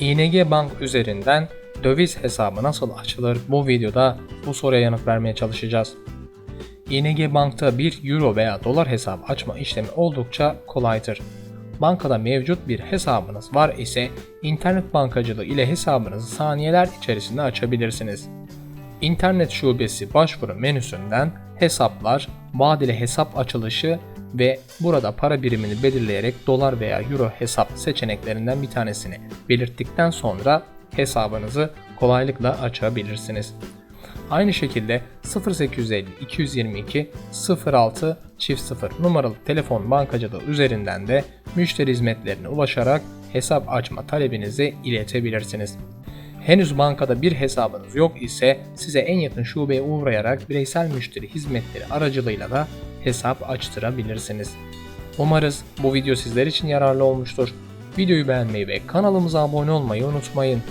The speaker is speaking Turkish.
ING Bank üzerinden döviz hesabı nasıl açılır? Bu videoda bu soruya yanıt vermeye çalışacağız. ING Bank'ta bir euro veya dolar hesabı açma işlemi oldukça kolaydır. Bankada mevcut bir hesabınız var ise internet bankacılığı ile hesabınızı saniyeler içerisinde açabilirsiniz. İnternet şubesi başvuru menüsünden hesaplar, vadeli hesap açılışı ve burada para birimini belirleyerek dolar veya euro hesap seçeneklerinden bir tanesini belirttikten sonra hesabınızı kolaylıkla açabilirsiniz. Aynı şekilde 0850 222 06 çift 0 numaralı telefon bankacılığı üzerinden de müşteri hizmetlerine ulaşarak hesap açma talebinizi iletebilirsiniz. Henüz bankada bir hesabınız yok ise size en yakın şubeye uğrayarak bireysel müşteri hizmetleri aracılığıyla da hesap açtırabilirsiniz. Umarız bu video sizler için yararlı olmuştur. Videoyu beğenmeyi ve kanalımıza abone olmayı unutmayın.